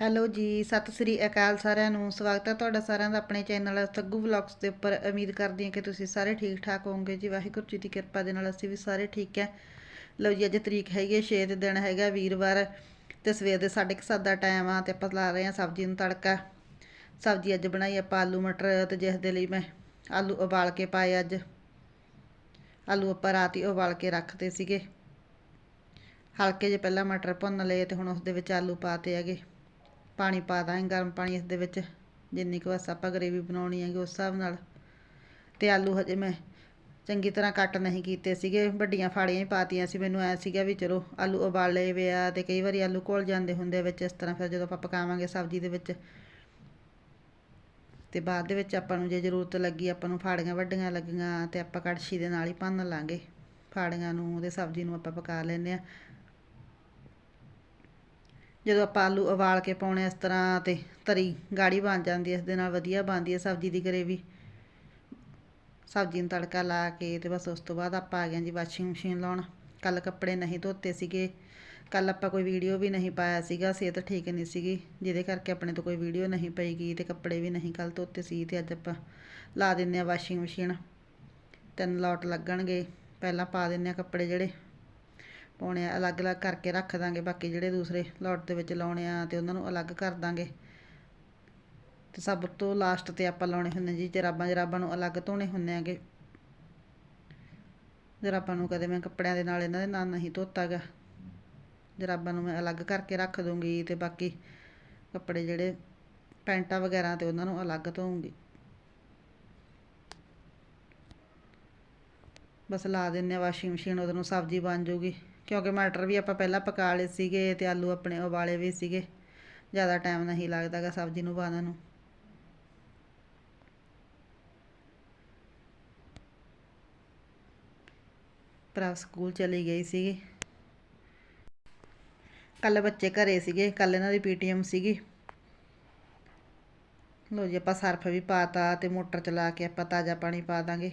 Hello ਜੀ, ਸਤਿ ਸ੍ਰੀ ਅਕਾਲ ਸਾਰਿਆਂ ਨੂੰ। ਸਵਾਗਤ ਹੈ ਤੁਹਾਡਾ ਸਾਰਿਆਂ ਦਾ ਆਪਣੇ ਚੈਨਲ ਸੱਗੂ ਵਲੌਗਸ ਦੇ ਉੱਪਰ। ਉਮੀਦ ਕਰਦੀ ਹਾਂ ਕਿ ਤੁਸੀਂ ਸਾਰੇ ਠੀਕ ਠਾਕ ਹੋਵੋਗੇ। ਜੀ, ਵਾਹਿਗੁਰੂ ਜੀ ਦੀ ਕਿਰਪਾ ਦੇ ਨਾਲ ਅਸੀਂ ਵੀ ਸਾਰੇ ਠੀਕ ਹੈ। ਲਓ ਜੀ, ਅੱਜ ਤਰੀਕ ਹੈਗੀ ਹੈ 6 ਦੇ ਦਿਨ ਹੈਗਾ ਵੀਰਵਾਰ ਤੇ ਸਵੇਰ ਦੇ 7:30 ਦਾ ਟਾਈਮ ਆ ਤੇ ਆਪਾਂ ਲਾ ਰਹੇ ਹਾਂ ਸਬਜ਼ੀ ਨੂੰ ਤੜਕਾ। ਸਬਜ਼ੀ ਅੱਜ ਬਣਾਈ ਆਪਾਂ ਆਲੂ, ਮਟਰ ਤੇ ਜਿਸ ਦੇ ਲਈ ਮੈਂ ਆਲੂ ਉਬਾਲ ਕੇ ਪਾਏ ਅੱਜ। ਆਲੂ ਆਪਾਂ ਰਾਤ ਹੀ ਉਬਾਲ ਕੇ ਰੱਖਦੇ ਸੀਗੇ। ਹਲਕੇ ਜਿਹੇ ਪਹਿਲਾਂ ਮਟਰ ਭੁੰਨ ਲਏ ਤੇ ਹੁਣ ਉਸ ਦੇ ਵਿੱਚ ਆਲੂ ਪਾਤੇ ਹੈਗੇ। ਪਾਣੀ ਪਾ ਦਾਂਗੇ ਗਰਮ ਪਾਣੀ ਇਸ ਦੇ ਵਿੱਚ, ਜਿੰਨੀ ਕੁ ਬਸ ਆਪਾਂ ਗਰੇਵੀ ਬਣਾਉਣੀ ਹੈਗੀ ਉਸ ਹਿਸਾਬ ਨਾਲ। ਤੇ ਆਲੂ ਹਜੇ ਮੈਂ ਚੰਗੀ ਤਰ੍ਹਾਂ ਕੱਟ ਨਹੀਂ ਕੀਤੇ ਸੀਗੇ, ਵੱਡੀਆਂ ਫਾੜੀਆਂ ਹੀ ਪਾਤੀਆਂ ਸੀ, ਮੈਨੂੰ ਐ ਸੀਗਾ ਵੀ ਚਲੋ ਆਲੂ ਉਬਾਲੇ ਵੇ ਆ ਤੇ ਕਈ ਵਾਰੀ ਆਲੂ ਘੁਲ ਜਾਂਦੇ ਹੁੰਦੇ ਵਿੱਚ ਇਸ ਤਰ੍ਹਾਂ, ਫਿਰ ਜਦੋਂ ਆਪਾਂ ਪਕਾਵਾਂਗੇ ਸਬਜ਼ੀ ਦੇ ਵਿੱਚ। ਤੇ ਬਾਅਦ ਦੇ ਵਿੱਚ ਆਪਾਂ ਨੂੰ ਜੇ ਜ਼ਰੂਰਤ ਲੱਗੀ ਆਪਾਂ ਨੂੰ ਫਾੜੀਆਂ ਵੱਡੀਆਂ ਲੱਗੀਆਂ ਤੇ ਆਪਾਂ ਕੜਛੀ ਦੇ ਨਾਲ ਹੀ ਭੰਨ ਲਾਂਗੇ। ਫਾੜੀਆਂ ਨੂੰ, ਉਹਦੇ ਸਬਜ਼ੀ ਨੂੰ ਆਪਾਂ ਪਕਾ ਲੈਂਦੇ ਆ ਜਦੋਂ ਆਪਾਂ ਆਲੂ ਉਬਾਲ ਕੇ ਪਾਉਣੇ ਇਸ ਤਰ੍ਹਾਂ ਤੇ ਤਰੀ ਗਾੜੀ ਬਣ ਜਾਂਦੀ ਹੈ ਇਸ ਦੇ ਨਾਲ ਵਧੀਆ ਬਣਦੀ ਹੈ ਸਬਜ਼ੀ ਦੀ ਗਰੇਵੀ। ਸਬਜ਼ੀ ਨੂੰ ਤੜਕਾ ਲਾ ਕੇ ਤੇ ਬਸ ਉਸ ਤੋਂ ਬਾਅਦ ਆਪਾਂ ਆ ਗਏ ਜੀ ਵਾਸ਼ਿੰਗ ਮਸ਼ੀਨ ਲਾਉਣ। ਕੱਲ ਕੱਪੜੇ ਨਹੀਂ ਧੋਤੇ ਸੀਗੇ। ਕੱਲ ਆਪਾਂ ਕੋਈ ਵੀਡੀਓ ਵੀ ਨਹੀਂ ਪਾਇਆ ਸੀਗਾ, ਸਿਹਤ ਠੀਕ ਨਹੀਂ ਸੀਗੀ, ਜਿਹਦੇ ਕਰਕੇ ਆਪਣੇ ਤੋਂ ਕੋਈ ਵੀਡੀਓ ਨਹੀਂ ਪਈ ਗਈ ਤੇ ਕੱਪੜੇ ਵੀ ਨਹੀਂ ਕੱਲ ਧੋਤੇ ਸੀ ਤੇ ਅੱਜ ਆਪਾਂ ਲਾ ਦਿੰਨੇ ਆ ਵਾਸ਼ਿੰਗ ਮਸ਼ੀਨ। ਤਿੰਨ ਲੋਟ ਲੱਗਣਗੇ। ਪਹਿਲਾਂ ਪਾ ਦਿੰਨੇ ਆ ਕੱਪੜੇ ਜਿਹੜੇ। ਪਾਉਣੇ ਆ, ਅਲੱਗ-ਅਲੱਗ ਕਰਕੇ ਰੱਖ ਦਾਂਗੇ, ਬਾਕੀ ਜਿਹੜੇ ਦੂਸਰੇ ਲੋਟ ਦੇ ਵਿੱਚ ਲਾਉਣੇ ਆ ਤੇ ਉਹਨਾਂ ਨੂੰ ਅਲੱਗ ਕਰ ਦਾਂਗੇ। ਤੇ ਸਭ ਤੋਂ ਲਾਸਟ ਤੇ ਆਪਾਂ ਲਾਉਣੇ ਹੁੰਦੇ ਜੀ, ਜਰਾਬਾਂ ਜਰਾਬਾਂ ਨੂੰ ਅਲੱਗ ਧੋਣੇ ਹੁੰਦੇ ਆਗੇ। ਜਰਾਬਾਂ ਨੂੰ ਕਦੇ ਮੈਂ ਕੱਪੜਿਆਂ ਦੇ ਨਾਲ ਇਹਨਾਂ ਦੇ ਨਾਲ ਨਹੀਂ ਧੋਤਾਗਾ। ਜਰਾਬਾਂ ਨੂੰ ਮੈਂ ਅਲੱਗ ਕਰਕੇ ਰੱਖ ਦੂੰਗੀ ਤੇ ਬਾਕੀ ਕੱਪੜੇ ਜਿਹੜੇ ਪੈਂਟਾਂ ਵਗੈਰਾ ਤੇ ਉਹਨਾਂ ਨੂੰ ਅਲੱਗ ਧੋਉਂਗੀ ਬਸ ਲਾ ਦਿੰਨੇ ਆ ਵਾਸ਼ਿੰਗ ਮਸ਼ੀਨ, ਉਹਦੇ ਨੂੰ ਸਬਜ਼ੀ ਬਣ ਜੂਗੀ। ਕਿਉਂਕਿ ਮਟਰ ਵੀ ਆਪਾਂ ਪਹਿਲਾਂ ਪਕਾ ਲਏ ਸੀਗੇ ਤੇ ਆਲੂ ਆਪਣੇ ਉਬਾਲੇ ਵੀ ਸੀਗੇ। ਜ਼ਿਆਦਾ ਟਾਈਮ ਨਹੀਂ ਲੱਗਦਾਗਾ ਸਬਜ਼ੀ ਨੂੰ ਬਣਨ ਨੂੰ। ਭਰਾ ਸਕੂਲ ਚਲੀ ਗਈ ਸੀਗੀ। ਕੱਲ ਬੱਚੇ ਘਰੇ ਸੀਗੇ, ਕੱਲ ਇਹਨਾਂ ਦੀ ਪੀਟੀਐਮ ਸੀਗੀ। ਲੋ ਜੀ ਆਪਾਂ ਸਰਫ ਵੀ ਪਾਤਾ ਤੇ ਮੋਟਰ ਚਲਾ ਕੇ ਆਪਾਂ ਤਾਜ਼ਾ ਪਾਣੀ ਪਾ ਦਾਂਗੇ।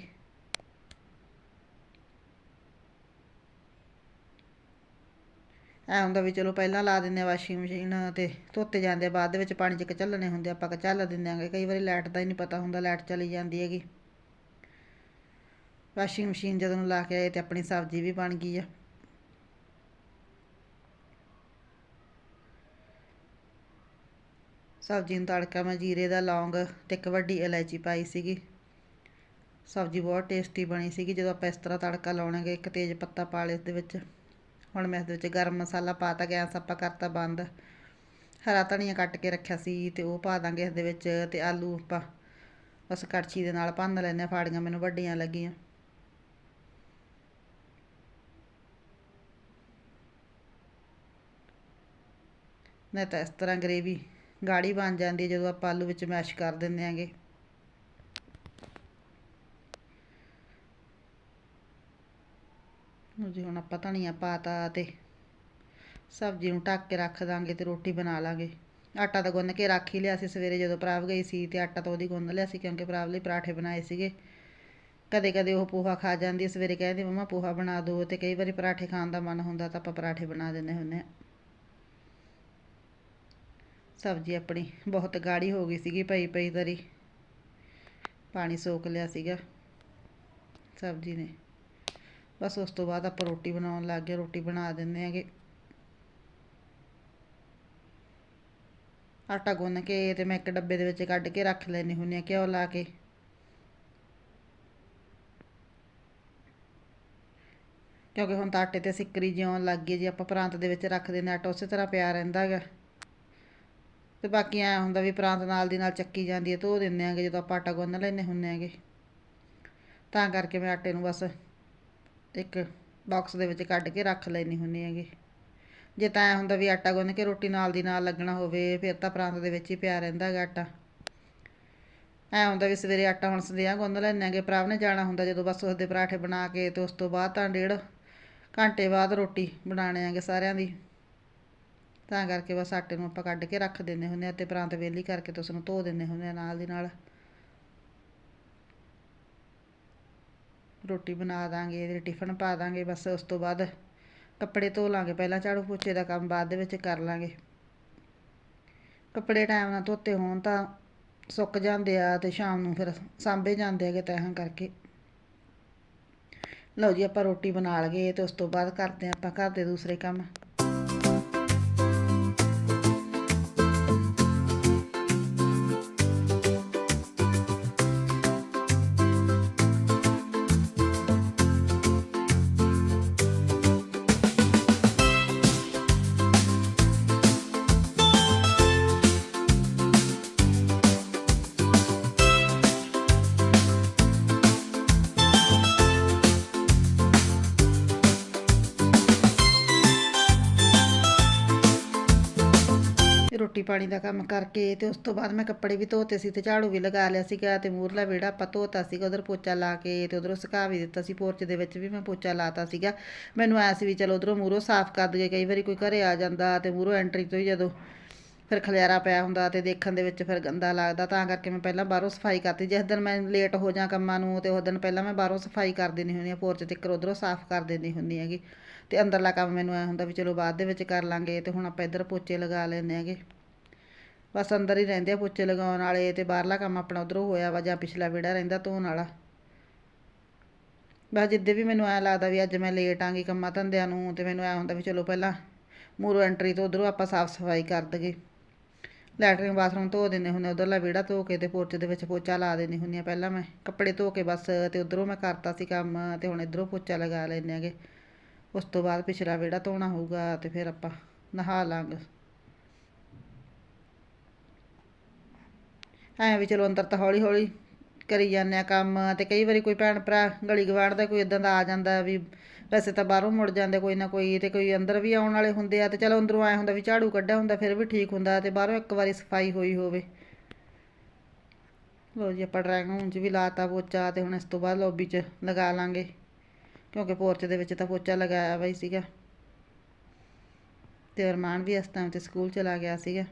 ਐ ਹੁੰਦਾ ਵੀ ਚਲੋ ਪਹਿਲਾਂ ਲਾ ਦਿੰਦੇ ਆ ਵਾਸ਼ਿੰਗ ਮਸ਼ੀਨ ਤੇ ਧੋਤੇ ਜਾਂਦੇ ਬਾਅਦ ਦੇ ਵਿੱਚ ਪਾਣੀ ਚ ਚੱਲਣੇ ਹੁੰਦੇ ਆਪਾਂ ਚੱਲ ਦਿੰਦੇ ਆਂਗੇ। ਕਈ ਵਾਰੀ ਲਾਈਟ ਦਾ ਹੀ ਨਹੀਂ ਪਤਾ ਹੁੰਦਾ, ਲਾਈਟ ਚਲੀ ਜਾਂਦੀ ਹੈਗੀ। ਵਾਸ਼ਿੰਗ ਮਸ਼ੀਨ ਜਦੋਂ ਲਾ ਕੇ ਆਏ ਤੇ ਆਪਣੀ ਸਬਜ਼ੀ ਵੀ ਬਣ ਗਈ ਆ। ਸਬਜ਼ੀ ਨੂੰ ਤੜਕਾ ਮੈਂ ਜੀਰੇ ਦਾ ਲੌਂਗ ਤੇ ਇੱਕ ਵੱਡੀ ਇਲਾਇਚੀ ਪਾਈ ਸੀਗੀ। ਸਬਜ਼ੀ ਬਹੁਤ ਟੇਸਟੀ ਬਣੀ ਸੀਗੀ ਜਦੋਂ ਆਪਾਂ ਇਸ ਤਰ੍ਹਾਂ ਤੜਕਾ ਲਾਉਣਾਗੇ, ਇੱਕ ਤੇਜ਼ ਪੱਤਾ ਪਾ ਲਿਆ ਇਸ ਦੇ ਵਿੱਚ। ਹੁਣ ਮੈਂ ਇਸ ਦੇ ਵਿੱਚ ਗਰਮ ਮਸਾਲਾ ਪਾਤਾ ਗੈਸ ਆਪਾਂ ਕਰਤਾ ਬੰਦ। ਹਰਾ ਧਨੀਆ ਕੱਟ ਕੇ ਰੱਖਿਆ ਸੀ ਤੇ ਉਹ ਪਾ ਦਾਂਗੇ ਇਸ ਦੇ ਵਿੱਚ ਤੇ ਆਲੂ ਆਪਾਂ ਬਸ ਕੜਛੀ ਦੇ ਨਾਲ ਭੰਨ ਲੈਂਦੇ ਆ ਫਾੜੀਆਂ ਮੈਨੂੰ ਵੱਡੀਆਂ ਲੱਗੀਆਂ। ਨਹੀਂ ਤਾਂ ਇਸ ਤਰ੍ਹਾਂ ਗਰੇਵੀ ਗਾੜੀ ਬਣ ਜਾਂਦੀ ਹੈ ਜਦੋਂ ਆਪਾਂ ਆਲੂ ਵਿੱਚ ਮੈਸ਼ ਕਰ ਦਿੰਦੇ ਆਂਗੇ ਜੀ ਹੁਣ ਆਪਾਂ ਧਨੀਆ ਪਾਤਾ ਤੇ ਸਬਜ਼ੀ ਨੂੰ ਢੱਕ ਕੇ ਰੱਖ ਦਾਂਗੇ ਤੇ ਰੋਟੀ ਬਣਾ ਲਾਂਗੇ। ਆਟਾ ਤਾਂ ਗੁੰਨ ਕੇ ਰੱਖ ਹੀ ਲਿਆ ਸੀ ਸਵੇਰੇ ਜਦੋਂ ਪ੍ਰਾਵ ਗਈ ਸੀ ਤੇ ਆਟਾ ਤਾਂ ਉਹਦੀ ਗੁੰਨ ਲਿਆ ਸੀ ਕਿਉਂਕਿ ਪ੍ਰਾਵ ਲਈ ਪਰਾਠੇ ਬਣਾਏ ਸੀਗੇ। ਕਦੇ ਕਦੇ ਉਹ ਪੋਹਾ ਖਾ ਜਾਂਦੀ ਸਵੇਰੇ ਕਹਿੰਦੀ, ਮਮਾ, ਪੋਹਾ ਬਣਾ ਦਿਓ ਤੇ ਕਈ ਵਾਰੀ ਪਰਾਠੇ ਖਾਣ ਦਾ ਮਨ ਹੁੰਦਾ ਤਾਂ ਆਪਾਂ ਪਰਾਠੇ ਬਣਾ ਦਿੰਦੇ ਹੁੰਦੇ ਆ ਸਬਜ਼ੀ ਆਪਣੀ ਬਹੁਤ ਗਾੜੀ ਹੋ ਗਈ ਸੀਗੀ ਪਈ ਪਈ ਤਰੀ। ਪਾਣੀ ਸੋਕ ਲਿਆ ਸੀਗਾ। ਸਬਜ਼ੀ ਨੇ ਬਸ ਉਸ ਤੋਂ ਬਾਅਦ ਆਪਾਂ ਰੋਟੀ ਬਣਾਉਣ ਲੱਗ ਗਏ, ਰੋਟੀ ਬਣਾ ਦਿੰਦੇ ਆਂਗੇ ਆਟਾ ਗੁੰਨ ਕੇ ਤੇ ਮੈਂ ਇੱਕ ਡੱਬੇ ਦੇ ਵਿੱਚ ਕੱਢ ਕੇ ਰੱਖ ਲੈਣੀ ਹੁੰਦੀ ਆ ਘਿਓ ਲਾ ਕੇ। ਕਿਉਂਕਿ ਹੁਣ ਤਾਂ ਆਟੇ ਤੇ ਸਿੱਕਰੀ ਜਿਉਣ ਲੱਗ ਗਈ ਜੀ, ਆਪਾਂ ਪ੍ਰਾਂਤ ਦੇ ਵਿੱਚ ਰੱਖ ਦਿੰਦੇ ਆਟਾ ਉਸੇ ਤਰ੍ਹਾਂ ਪਿਆ ਰਹਿੰਦਾ ਹੈਗਾ। ਤੇ ਬਾਕੀ ਐ ਹੁੰਦਾ ਵੀ ਪ੍ਰਾਂਤ ਨਾਲ ਦੀ ਨਾਲ ਚੱਕੀ ਜਾਂਦੀ ਹੈ, ਧੋ ਦਿੰਦੇ ਆਂਗੇ ਜਦੋਂ ਆਪਾਂ ਆਟਾ ਗੁੰਨ ਲੈਨੇ ਹੁੰਨੇ ਆਂਗੇ ਤਾਂ ਕਰਕੇ ਮੈਂ ਆਟੇ ਨੂੰ ਬਸ ਇੱਕ ਬਾਕਸ ਦੇ ਵਿੱਚ ਕੱਢ ਕੇ ਰੱਖ ਲੈਣੀ ਹੁੰਦੀ ਹੈਗੀ। ਜੇ ਤਾਂ ਐ ਹੁੰਦਾ ਵੀ ਆਟਾ ਗੁੰਨ ਕੇ ਰੋਟੀ ਨਾਲ ਦੀ ਨਾਲ ਲੱਗਣਾ ਹੋਵੇ, ਫਿਰ ਤਾਂ ਪ੍ਰਾਂਤ ਦੇ ਵਿੱਚ ਹੀ ਪਿਆ ਰਹਿੰਦਾ ਹੈਗਾ ਆਟਾ। ਐ ਹੁੰਦਾ ਵੀ ਸਵੇਰੇ ਆਟਾ ਹੁਣ ਸਦਿਆਂ ਗੁੰਨ ਲੈਣੇ ਆਂਗੇ ਪ੍ਰਾਵ ਨੇ ਜਾਣਾ ਹੁੰਦਾ ਜਦੋਂ ਬਸ ਉਸਦੇ ਪਰਾਠੇ ਬਣਾ ਕੇ ਤੇ ਉਸ ਤੋਂ ਬਾਅਦ ਤਾਂ ਡੇਢ ਘੰਟੇ ਬਾਅਦ ਰੋਟੀ ਬਣਾਣੇ ਆਂਗੇ ਸਾਰਿਆਂ ਦੀ। ਤਾਂ ਕਰਕੇ ਬਸ ਆਟੇ ਨੂੰ ਆਪਾਂ ਕੱਢ ਕੇ ਰੱਖ ਦਿੰਦੇ ਹੁੰਦੇ ਆ ਤੇ ਪ੍ਰਾਂਤ ਵੇਲੀ ਕਰਕੇ ਤੇ ਉਸ ਨੂੰ ਧੋ ਦਿੰਦੇ ਹੁੰਦੇ ਆ ਨਾਲ ਦੀ ਨਾਲ। ਰੋਟੀ ਬਣਾ ਦਾਂਗੇ, ਇਹਦੇ ਟਿਫਨ ਪਾ ਦਾਂਗੇ, ਬਸ ਉਸ ਤੋਂ ਬਾਅਦ ਕੱਪੜੇ ਧੋ ਲਾਂਗੇ। ਪਹਿਲਾਂ ਝਾੜੂ ਪੋਚੇ ਦਾ ਕੰਮ ਬਾਅਦ ਦੇ ਵਿੱਚ ਕਰ ਲਾਂਗੇ। ਕੱਪੜੇ ਟਾਈਮ ਨਾਲ ਧੋਤੇ ਹੋਣ ਤਾਂ ਸੁੱਕ ਜਾਂਦੇ ਆ ਤੇ ਸ਼ਾਮ ਨੂੰ ਫਿਰ ਸਾਂਭੇ ਜਾਂਦੇ ਹੈਗੇ ਤੈਹਾਂ ਕਰਕੇ। ਲਓ ਜੀ, ਆਪਾਂ ਰੋਟੀ ਬਣਾ ਲਗੇ ਤੇ ਉਸ ਤੋਂ ਬਾਅਦ ਕਰਦੇ ਹਾਂ ਆਪਾਂ ਘਰ ਦੇ ਦੂਸਰੇ ਕੰਮ। ਪਾਣੀ ਦਾ ਕੰਮ ਕਰਕੇ ਤੇ ਉਸ ਤੋਂ ਬਾਅਦ ਮੈਂ ਕੱਪੜੇ ਵੀ ਧੋਤੇ ਸੀ ਤੇ ਝਾੜੂ ਵੀ ਲਗਾ ਲਿਆ ਸੀਗਾ ਤੇ ਮੂਰਲਾ ਵਿਹੜਾ ਆਪਾਂ ਧੋਤਾ ਸੀਗਾ, ਉਧਰ ਪੋਚਾ ਲਾ ਕੇ ਤੇ ਉਧਰੋਂ ਸੁਕਾ ਵੀ ਦਿੱਤਾ ਸੀ, ਪੋਰਚ ਦੇ ਵਿੱਚ ਵੀ ਮੈਂ ਪੋਚਾ ਲਾਤਾ ਸੀਗਾ। ਮੈਨੂੰ ਐ ਸੀ ਵੀ ਚਲੋ ਉਧਰੋਂ ਮੂਰੋਂ ਸਾਫ਼ ਕਰ ਦਈਏ, ਕਈ ਵਾਰੀ ਕੋਈ ਘਰੇ ਆ ਜਾਂਦਾ ਤੇ ਮੂਰੋਂ ਐਂਟਰੀ ਤੋਂ ਹੀ ਜਦੋਂ ਫਿਰ ਖਲਿਆਰਾ ਪਿਆ ਹੁੰਦਾ ਤੇ ਦੇਖਣ ਦੇ ਵਿੱਚ ਫਿਰ ਗੰਦਾ ਲੱਗਦਾ, ਤਾਂ ਕਰਕੇ ਮੈਂ ਪਹਿਲਾਂ ਬਾਹਰੋਂ ਸਫ਼ਾਈ ਕਰਤੀ। ਜਿਸ ਦਿਨ ਮੈਂ ਲੇਟ ਹੋ ਜਾਂ ਕੰਮਾਂ ਨੂੰ ਤੇ ਉਸ ਦਿਨ ਪਹਿਲਾਂ ਮੈਂ ਬਾਹਰੋਂ ਸਫ਼ਾਈ ਕਰ ਦਿੰਦੀ ਹੁੰਦੀ ਆ ਪੋਰਚ ਤੇ ਉਧਰੋਂ ਸਾਫ਼ ਕਰ ਦਿੰਦੀ ਹੁੰਦੀ ਹੈਗੀ। ਤੇ ਅੰਦਰਲਾ ਕੰਮ ਮੈਨੂੰ ਐ ਹੁੰਦਾ ਵੀ ਚਲੋ ਬਾਅਦ ਦੇ ਵਿੱਚ ਕਰ ਲਾਂਗੇ ਤੇ ਹੁਣ ਆਪਾਂ ਇੱਧਰ ਪੋਚੇ ਲਗਾ ਲੈਂਦੇ ਹੈਗੇ। ਬਸ ਅੰਦਰ ਹੀ ਰਹਿੰਦੇ ਆ ਪੋਚੇ ਲਗਾਉਣ ਵਾਲੇ ਤੇ ਬਾਹਰਲਾ ਕੰਮ ਆਪਣਾ ਉਧਰੋਂ ਹੋਇਆ ਵਾ ਜਾਂ ਪਿਛਲਾ ਵਿਹੜਾ ਰਹਿੰਦਾ ਧੋਣ ਵਾਲਾ। ਬਸ ਜਿੱਦੇ ਵੀ ਮੈਨੂੰ ਐ ਲੱਗਦਾ ਵੀ ਅੱਜ ਮੈਂ ਲੇਟ ਆਂਗੀ ਕੰਮਾਂ ਧੰਦਿਆਂ ਨੂੰ ਤੇ ਮੈਨੂੰ ਐ ਹੁੰਦਾ ਵੀ ਚਲੋ ਪਹਿਲਾਂ ਮੂਰੋ ਐਂਟਰੀ ਤੋਂ ਉਧਰੋਂ ਆਪਾਂ ਸਾਫ਼ ਸਫ਼ਾਈ ਕਰ ਦਗੇ ਲੈਟਰਿੰਗ ਬਾਥਰੂਮ ਧੋ ਦਿੰਦੇ ਹੁੰਦੇ ਉਧਰਲਾ ਵਿਹੜਾ ਧੋ ਕੇ ਤੇ ਪੋਚੇ ਦੇ ਵਿੱਚ ਪੋਚਾ ਲਾ ਦਿੰਦੀ ਹੁੰਦੀ ਆ ਪਹਿਲਾਂ ਮੈਂ। ਕੱਪੜੇ ਧੋ ਕੇ ਬਸ ਤੇ ਉਧਰੋਂ ਮੈਂ ਕਰਤਾ ਸੀ ਕੰਮ ਤੇ ਹੁਣ ਇਧਰੋਂ ਪੋਚਾ ਲਗਾ ਲੈਂਦੇ ਆਗੇ ਉਸ ਤੋਂ ਬਾਅਦ ਪਿਛਲਾ ਵਿਹੜਾ ਧੋਣਾ ਹੋਊਗਾ ਤੇ ਫਿਰ ਆਪਾਂ ਨਹਾ ਲਾਂਗੇ। ਐਂ ਵੀ ਚਲੋ ਅੰਦਰ ਤਾਂ ਹੌਲੀ ਹੌਲੀ ਕਰੀ ਜਾਂਦੇ ਆ ਕੰਮ ਤੇ ਕਈ ਵਾਰੀ ਕੋਈ ਭੈਣ ਭਰਾ ਗਲੀ ਗਵਾੜ ਦਾ ਕੋਈ ਇਦਾਂ ਦਾ ਆ ਜਾਂਦਾ ਵੀ ਵੈਸੇ ਤਾਂ ਬਾਹਰੋਂ ਮੁੜ ਜਾਂਦੇ ਕੋਈ ਨਾ ਕੋਈ ਤੇ ਕੋਈ ਅੰਦਰ ਵੀ ਆਉਣ ਵਾਲੇ ਹੁੰਦੇ ਆ ਤੇ ਚਲੋ ਅੰਦਰੋਂ ਆਇਆ ਹੁੰਦਾ ਵੀ ਝਾੜੂ ਕੱਢਿਆ ਹੁੰਦਾ ਫਿਰ ਵੀ ਠੀਕ ਹੁੰਦਾ ਤੇ ਬਾਹਰੋਂ ਇੱਕ ਵਾਰੀ ਸਫ਼ਾਈ ਹੋਈ ਹੋਵੇ। ਲੋ ਜੀ ਆਪਾਂ ਡਰਾਇੰਗ ਰੂਮ 'ਚ ਵੀ ਲਾਤਾ ਪੋਚਾ ਤੇ ਹੁਣ ਇਸ ਤੋਂ ਬਾਅਦ ਲੌਬੀ 'ਚ ਲਗਾ ਲਾਂਗੇ। ਕਿਉਂਕਿ ਪੋਰਚ ਦੇ ਵਿੱਚ ਤਾਂ ਪੋਚਾ ਲਗਾਇਆ ਵਾ ਹੀ ਸੀਗਾ। ਤੇ ਅਰਮਾਨ ਵੀ ਇਸ ਟਾਈਮ ਤੇ ਸਕੂਲ ਚਲਾ ਗਿਆ ਸੀਗਾ।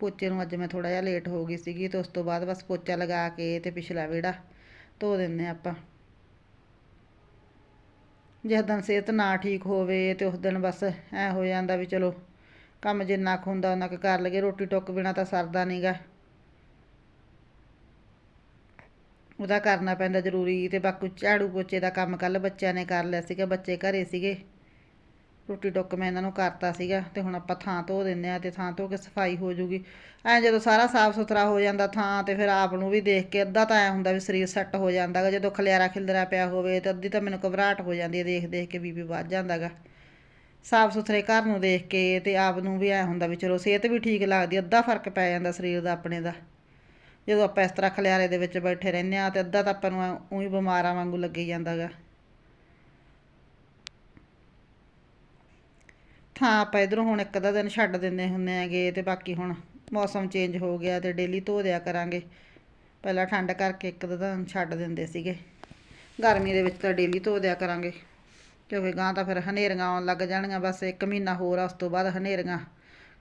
ਪੋਚੇ ਨੂੰ ਅੱਜ ਮੈਂ ਥੋੜਾ ਜਿਹਾ ਲੇਟ ਹੋ ਗਈ ਸੀਗੀ ਤੇ ਉਸ ਤੋਂ ਬਾਅਦ ਬਸ ਪੋਚਾ ਲਗਾ ਕੇ ਤੇ ਪਿਛਲਾ ਵਿਹੜਾ ਧੋ ਦਿੰਨੇ ਆਪਾਂ। ਜਿਸ ਦਿਨ ਸਿਹਤ ਨਾ ਠੀਕ ਹੋਵੇ ਤੇ ਉਸ ਦਿਨ ਬਸ ਐ ਹੋ ਜਾਂਦਾ ਵੀ ਚਲੋ ਕੰਮ ਜਿੰਨਾ ਕੁ ਹੁੰਦਾ ਉਹਨਾਂ ਕੁ ਕਰ ਲਈਏ, ਰੋਟੀ ਟੁੱਕ ਬਿਨਾ ਤਾਂ ਸਰਦਾ ਨਹੀਂਗਾ ਉਹਦਾ ਕਰਨਾ ਪੈਂਦਾ ਜ਼ਰੂਰੀ ਤੇ ਬਾਕੀ ਝਾੜੂ ਪੋਚੇ ਦਾ ਕੰਮ ਕੱਲ ਬੱਚਿਆਂ ਨੇ ਕਰ ਲਿਆ ਸੀਗਾ, ਬੱਚੇ ਘਰੇ ਸੀਗੇ। ਰੋਟੀ ਟੁੱਕ ਮੈਂ ਇਹਨਾਂ ਨੂੰ ਕਰਤਾ ਸੀਗਾ ਤੇ ਹੁਣ ਆਪਾਂ ਥਾਂ ਧੋ ਦਿੰਨੇ ਆ ਤੇ ਥਾਂ ਧੋ ਕੇ ਸਫ਼ਾਈ ਹੋ ਜੂਗੀ। ਐ ਜਦੋਂ ਸਾਰਾ ਸਾਫ਼ ਸੁਥਰਾ ਹੋ ਜਾਂਦਾ ਥਾਂ ਤੇ ਫਿਰ ਆਪ ਨੂੰ ਵੀ ਦੇਖ ਕੇ ਅੱਧਾ ਤਾਂ ਐ ਹੁੰਦਾ ਵੀ ਸਰੀਰ ਸੈੱਟ ਹੋ ਜਾਂਦਾਗਾ, ਜਦੋਂ ਖਲਿਆਰਾ ਖਿਲਦਰਾ ਪਿਆ ਹੋਵੇ ਤੇ ਅੱਧੀ ਤਾਂ ਮੈਨੂੰ ਘਬਰਾਹਟ ਹੋ ਜਾਂਦੀ ਹੈ ਦੇਖ ਦੇਖ ਕੇ ਬੀਬੀ ਵੱਧ ਜਾਂਦਾਗਾ। ਸਾਫ਼ ਸੁਥਰੇ ਘਰ ਨੂੰ ਦੇਖ ਕੇ ਤੇ ਆਪ ਨੂੰ ਵੀ ਐ ਹੁੰਦਾ ਵੀ ਚਲੋ ਸਿਹਤ ਵੀ ਠੀਕ ਲੱਗਦੀ ਅੱਧਾ ਫ਼ਰਕ ਪੈ ਜਾਂਦਾ ਸਰੀਰ ਦਾ ਆਪਣੇ ਦਾ। ਜਦੋਂ ਆਪਾਂ ਇਸ ਤਰ੍ਹਾਂ ਖਲਿਆਰੇ ਦੇ ਵਿੱਚ ਬੈਠੇ ਰਹਿੰਦੇ ਆ ਤੇ ਅੱਧਾ ਤਾਂ ਆਪਾਂ ਨੂੰ ਉਹੀ ਬਿਮਾਰਾਂ ਵਾਂਗੂ ਲੱਗੀ ਜਾਂਦਾਗਾ। ਥਾਂ ਆਪਾਂ ਇਧਰੋਂ ਹੁਣ ਇੱਕ ਅੱਧਾ ਦਿਨ ਛੱਡ ਦਿੰਦੇ ਹੁੰਦੇ ਹੈਗੇ ਤੇ ਬਾਕੀ ਹੁਣ ਮੌਸਮ ਚੇਂਜ ਹੋ ਗਿਆ ਤੇ ਡੇਲੀ ਧੋ ਦਿਆ ਕਰਾਂਗੇ। ਪਹਿਲਾਂ ਠੰਡ ਕਰਕੇ ਇੱਕ ਅੱਧਾ ਦਿਨ ਛੱਡ ਦਿੰਦੇ ਸੀਗੇ। ਗਰਮੀ ਦੇ ਵਿੱਚ ਤਾਂ ਡੇਲੀ ਧੋ ਦਿਆ ਕਰਾਂਗੇ। ਕਿਉਂਕਿ ਗਾਂ ਤਾਂ ਫਿਰ ਹਨੇਰੀਆਂ ਆਉਣ ਲੱਗ ਜਾਣਗੀਆਂ, ਬਸ ਇੱਕ ਮਹੀਨਾ ਹੋਰ ਆ, ਉਸ ਤੋਂ ਬਾਅਦ ਹਨੇਰੀਆਂ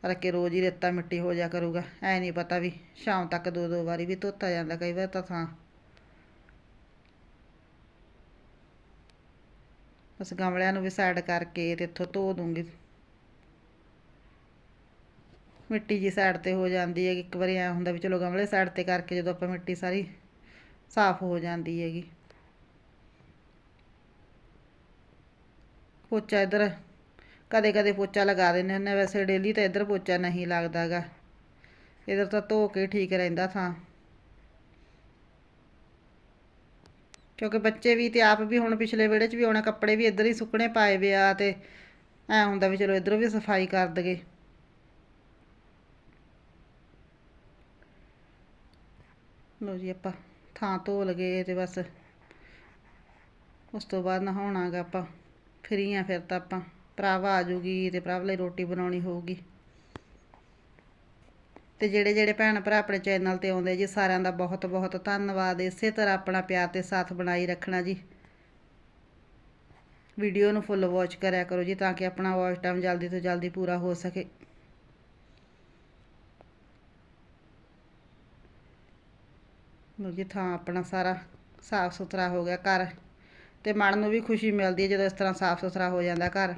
ਕਰਕੇ ਰੋਜ਼ ਹੀ ਰੇਤਾ ਮਿੱਟੀ ਹੋ ਜਾ ਕਰੂਗਾ। ਐ ਨਹੀਂ ਪਤਾ ਵੀ ਸ਼ਾਮ ਤੱਕ ਦੋ ਦੋ ਵਾਰੀ ਵੀ ਧੋਤਾ ਜਾਂਦਾ ਕਈ ਵਾਰ ਤਾਂ ਥਾਂ। ਬਸ ਗਮਲਿਆਂ ਨੂੰ ਵੀ ਸਾਈਡ ਕਰਕੇ ਤੇ ਇੱਥੋਂ ਧੋ ਦੂੰਗੀ। ਮਿੱਟੀ ਜੀ ਸਾਈਡ ਤੇ ਹੋ ਜਾਂਦੀ ਹੈ ਇੱਕ ਵਾਰੀ ਐ ਹੁੰਦਾ ਵੀ ਚਲੋ ਗਮਲੇ ਸਾਈਡ ਤੇ ਕਰਕੇ ਜਦੋਂ ਆਪਾਂ ਮਿੱਟੀ ਸਾਰੀ ਸਾਫ਼ ਹੋ ਜਾਂਦੀ ਹੈਗੀ। ਪੋਚਾ ਇੱਧਰ, ਕਦੇ ਕਦੇ ਪੋਚਾ ਲਗਾ ਦਿੰਦੇ ਹੁੰਦੇ ਵੈਸੇ ਡੇਲੀ ਤਾਂ ਇੱਧਰ ਪੋਚਾ ਨਹੀਂ ਲੱਗਦਾਗਾ ਇੱਧਰ ਤਾਂ ਧੋ ਕੇ ਠੀਕ ਰਹਿੰਦਾ ਥਾਂ। ਕਿਉਂਕਿ ਬੱਚੇ ਵੀ ਤੇ ਆਪ ਵੀ ਹੁਣ ਪਿਛਲੇ ਵਿਹੜੇ 'ਚ ਵੀ ਆਉਣਾ ਕੱਪੜੇ ਵੀ ਇੱਧਰ ਹੀ ਸੁੱਕਣੇ ਪਾਏ ਵੇ ਆ ਤੇ ਐ ਹੁੰਦਾ ਵੀ ਚਲੋ ਇੱਧਰੋਂ ਵੀ ਸਫ਼ਾਈ ਕਰ ਦਗੇ ਲੋ ਜੀ ਆਪਾਂ ਥਾਂ ਧੋ ਲਗੇ ਤੇ ਬਸ। ਉਸ ਤੋਂ ਬਾਅਦ ਨਹਾਉਣਾਗਾ ਆਪਾਂ। ਫਰੀ ਆ ਫਿਰ ਤਾਂ ਆਪਾਂ। ਭਰਾਵਾ ਆ ਜੂਗੀ ਤੇ ਭਰਾਵ ਲਈ ਰੋਟੀ ਬਣਾਉਣੀ ਹੋਊਗੀ। ਤੇ ਜਿਹੜੇ ਜਿਹੜੇ ਭੈਣ ਭਰਾ ਆਪਣੇ ਚੈਨਲ ਤੇ ਆਉਂਦੇ ਜੀ, ਸਾਰਿਆਂ ਦਾ ਬਹੁਤ ਬਹੁਤ ਧੰਨਵਾਦ। ਇਸੇ ਤਰ੍ਹਾਂ ਆਪਣਾ ਪਿਆਰ ਤੇ ਸਾਥ ਬਣਾਈ ਰੱਖਣਾ ਜੀ। ਵੀਡੀਓ ਨੂੰ ਫੁੱਲ ਵਾਚ ਕਰਿਆ ਕਰੋ ਜੀ, ਤਾਂ ਕਿ ਆਪਣਾ ਵਾਚ ਟਾਈਮ ਜਲਦੀ ਤੋਂ ਜਲਦੀ ਪੂਰਾ ਹੋ ਸਕੇ। ਲੋ ਥਾਂ ਆਪਣਾ ਸਾਰਾ ਸਾਫ਼ ਸੁਥਰਾ ਹੋ ਗਿਆ ਘਰ ਤੇ ਮਨ ਨੂੰ ਵੀ ਖੁਸ਼ੀ ਮਿਲਦੀ ਹੈ ਜਦੋਂ ਇਸ ਤਰ੍ਹਾਂ ਸਾਫ਼ ਸੁਥਰਾ ਹੋ ਜਾਂਦਾ ਘਰ।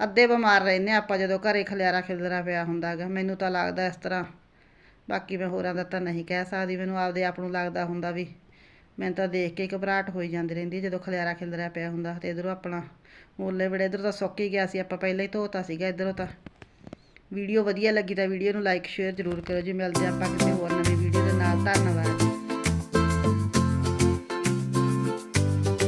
ਅੱਧੇ ਬਿਮਾਰ ਰਹਿੰਦੇ ਹਾਂ ਆਪਾਂ ਜਦੋਂ ਘਰੇ ਖਲਿਆਰਾ ਖਿਲਰਾ ਪਿਆ ਹੁੰਦਾ ਗਾ ਮੈਨੂੰ ਤਾਂ ਲੱਗਦਾ ਇਸ ਤਰ੍ਹਾਂ। ਬਾਕੀ ਮੈਂ ਹੋਰਾਂ ਦਾ ਤਾਂ ਨਹੀਂ ਕਹਿ ਸਕਦੀ, ਮੈਨੂੰ ਆਪਦੇ ਆਪ ਨੂੰ ਲੱਗਦਾ ਹੁੰਦਾ ਵੀ ਮੈਨੂੰ ਤਾਂ ਦੇਖ ਕੇ ਘਬਰਾਹਟ ਹੋਈ ਜਾਂਦੀ ਰਹਿੰਦੀ ਜਦੋਂ ਖਲਿਆਰਾ ਖਿਲਰਿਆ ਪਿਆ ਹੁੰਦਾ ਤੇ ਇਧਰੋਂ ਆਪਣਾ ਮੁੱਲੇ ਬੜੇ, ਇਧਰੋਂ ਤਾਂ ਸੁੱਕ ਹੀ ਗਿਆ ਸੀ, ਆਪਾਂ ਪਹਿਲਾਂ ਹੀ ਧੋਤਾ ਸੀਗਾ ਇਧਰੋਂ ਤਾਂ। ਵੀਡੀਓ ਵਧੀਆ ਲੱਗੀ ਤਾਂ ਵੀਡੀਓ ਨੂੰ ਲਾਈਕ ਸ਼ੇਅਰ ਜ਼ਰੂਰ ਕਰੋ ਜੀ, ਮਿਲਦੇ ਹਾਂ ਆਪਾਂ ਕਿਸੇ ਹੋਰ ਨਵੀਂ ਵੀਡੀਓ ਦੇ ਨਾਲ, ਧੰਨਵਾਦ।